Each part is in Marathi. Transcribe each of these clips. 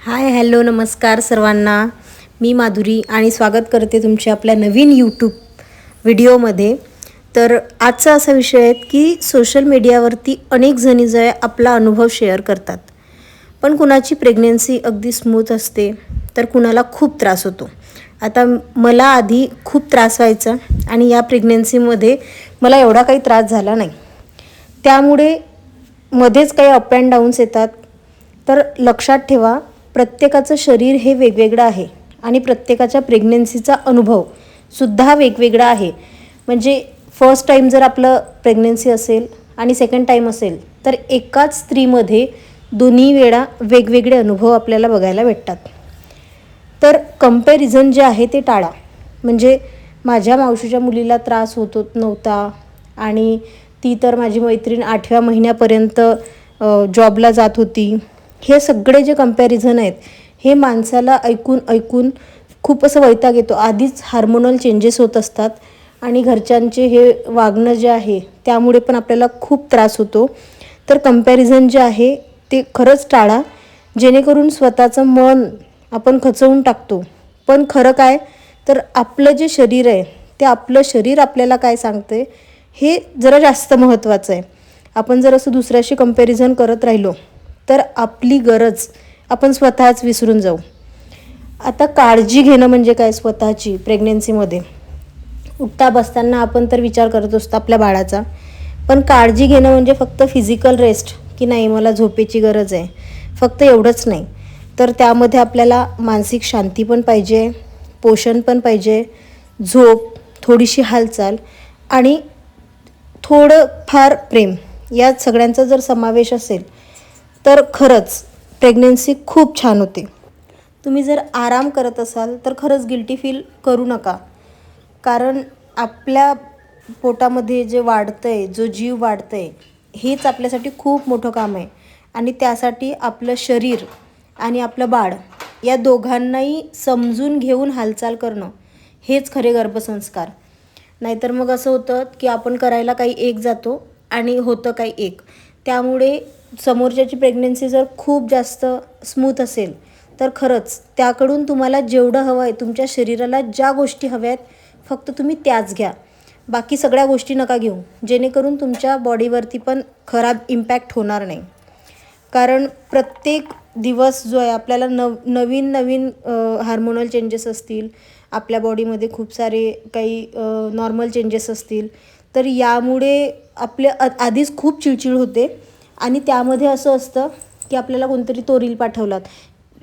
हाय हॅलो नमस्कार सर्वांना. मी माधुरी आणि स्वागत करते तुमच्या आपल्या नवीन यूट्यूब व्हिडिओमध्ये. तर आजचा असा विषय आहे की सोशल मीडियावरती अनेक जणी जो आहे आपला अनुभव शेअर करतात. पण कुणाची प्रेग्नेन्सी अगदी स्मूथ असते तर कुणाला खूप त्रास होतो. आता मला आधी खूप त्रास व्हायचा आणि या प्रेग्नेन्सीमध्ये मला एवढा काही त्रास झाला नाही. त्यामुळे मध्येच काही अप अँड डाऊन्स येतात. तर लक्षात ठेवा प्रत्येकाचं शरीर हे वेगवेगळं आहे आणि प्रत्येकाच्या प्रेग्नेन्सीचा अनुभव सुद्धा वेगवेगळा आहे. म्हणजे फर्स्ट टाईम जर आपलं प्रेग्नेन्सी असेल आणि सेकंड टाईम असेल तर एकाच स्त्रीमध्ये दोन्ही वेळा वेगवेगळे अनुभव आपल्याला बघायला भेटतात. तर कंपॅरिझन जे आहे ते टाळा. म्हणजे माझ्या मावशीच्या मुलीला त्रास होत नव्हता आणि ती तर माझी मैत्रीण आठव्या महिन्यापर्यंत जॉबला जात होती. हे सगळे जे कंपॅरिझन आहेत हे माणसाला ऐकून ऐकून खूप असं वैताग येतो. आधीच हार्मोनल चेंजेस होत असतात आणि घरच्यांचे हे वागणं जे आहे त्यामुळे पण आपल्याला खूप त्रास होतो. तर कंपॅरिझन जे आहे ते खरंच टाळा. जेणेकरून स्वतःचं मन आपण खचवून टाकतो. पण खरं काय? तर आपलं जे शरीर आहे ते आपलं शरीर आपल्याला काय सांगते हे जरा जास्त महत्त्वाचं आहे. आपण जर असं दुसऱ्याशी कंपॅरिझन करत राहिलो तर आपली गरज आपण स्वतःच विसरून जाऊ. आता काळजी घेणं म्हणजे काय स्वतःची प्रेग्नेन्सीमध्ये उठता बसताना आपण तर विचार करत असतो आपल्या बाळाचा पण काळजी घेणं म्हणजे फक्त फिजिकल रेस्ट की नाही मला झोपेची गरज आहे. फक्त एवढंच नाही. तर त्यामध्ये आपल्याला मानसिक शांती पण पाहिजे पोषण पण पाहिजे झोप थोडीशी हालचाल आणि थोडं फार प्रेम. या सगळ्यांचा जर समावेश असेल तर खरंच प्रेग्नेन्सी खूप छान होते. तुम्ही जर आराम करत असाल तर खरंच गिल्टी फील करू नका. कारण आपल्या पोटामध्ये जे वाढतं आहे जो जीव वाढतं आहे हेच आपल्यासाठी खूप मोठं काम आहे. आणि त्यासाठी आपलं शरीर आणि आपलं बाळ या दोघांनाही समजून घेऊन हालचाल करणं हेच खरे गर्भसंस्कार. नाहीतर मग असं होतं की आपण करायला काही एक जातो आणि होतं काही एक. त्यामुळे समोरच्याची प्रेग्नन्सी जर खूप जास्त स्मूथ असेल तर खरंच त्याकडून तुम्हाला जेवढं हवं आहे तुमच्या शरीराला ज्या गोष्टी हव्या आहेत फक्त तुम्ही त्याच घ्या. बाकी सगळ्या गोष्टी नका घेऊ जेणेकरून तुमच्या बॉडीवरती पण खराब इम्पॅक्ट होणार नाही. कारण प्रत्येक दिवस जो आहे आपल्याला नव नवीन नवीन हार्मोनल चेंजेस असतील आपल्या बॉडीमध्ये खूप सारे काही नॉर्मल चेंजेस असतील तर यामुळे आपल्या आधीच खूप चिडचिड होते. आणि त्यामध्ये असं असतं की आपल्याला कोणतरी तो रील पाठवलात.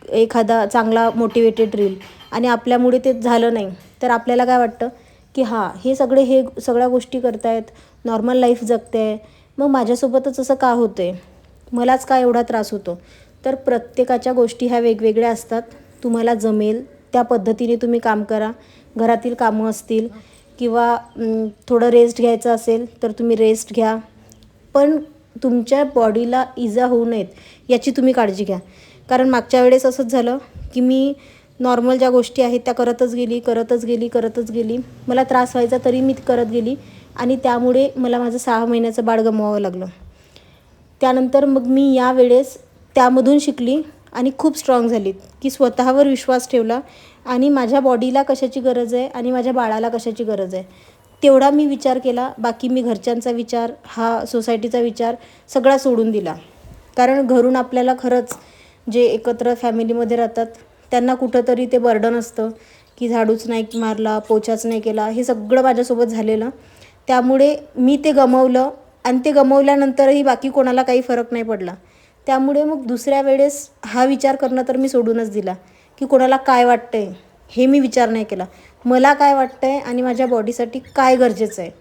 एखादा चांगला मोटिवेटेड रील आणि आपल्यामुळे ते झालं नाही. तर आपल्याला काय वाटतं? की हां हे सगळे हे सगळ्या गोष्टी करतायत. नॉर्मल लाईफ जगते आहे मग माझ्यासोबतच असं का होतं आहे मलाच का एवढा त्रास होतो? तर प्रत्येकाच्या गोष्टी ह्या वेगवेगळ्या असतात. तुम्हाला जमेल. त्या पद्धतीने तुम्ही काम करा. घरातील कामं असतील. किंवा थोडं रेस्ट घ्यायचं असेल तर तुम्ही रेस्ट घ्या. पण तुमच्या बॉडीला इजा होऊ नयेत याची तुम्ही काळजी घ्या. कारण मागच्या वेळेस असंच झालं की मी नॉर्मल ज्या गोष्टी आहेत त्या करतच गेली करतच गेली करतच गेली. मला त्रास व्हायचा तरी मी करत गेली आणि त्यामुळे मला माझं सहा महिन्याचं बाळ गमवावं लागलं. त्यानंतर मग मी या वेळेस त्यामधून शिकली आणि खूप स्ट्रॉंग झालीत. की स्वतःवर विश्वास ठेवला आणि माझ्या बॉडीला कशाची गरज आहे आणि माझ्या बाळाला कशाची गरज आहे? तेवढा मी विचार केला. बाकी मी घरच्यांचा विचार हा सोसायटीचा विचार सगळा सोडून दिला. कारण घरून आपल्याला खरंच जे एकत्र फॅमिलीमध्ये राहतात त्यांना कुठंतरी ते बर्डन असतं की झाडूच नाही मारला पोचाच नाही केला हे सगळं माझ्यासोबत झालेलं. त्यामुळे मी ते गमवलं आणि ते गमवल्यानंतरही बाकी कोणाला काही फरक नाही पडला. त्यामुळे मग दुसऱ्या वेळेस हा विचार करणं तर मी सोडूनच दिला की कोणाला काय वाटतंय हे मी विचार नाही केला. मला काय वाटतंय आणि माझ्या बॉडीसाठी काय गरजेचं आहे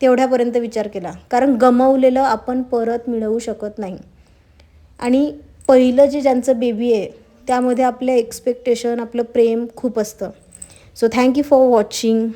तेवढ्यापर्यंत विचार केला. कारण गमवलेलं आपण परत मिळवू शकत नाही. आणि पहिलं जे ज्यांचं बेबी आहे त्यामध्ये आपलं एक्सपेक्टेशन आपलं प्रेम खूप असतं. So thank you for watching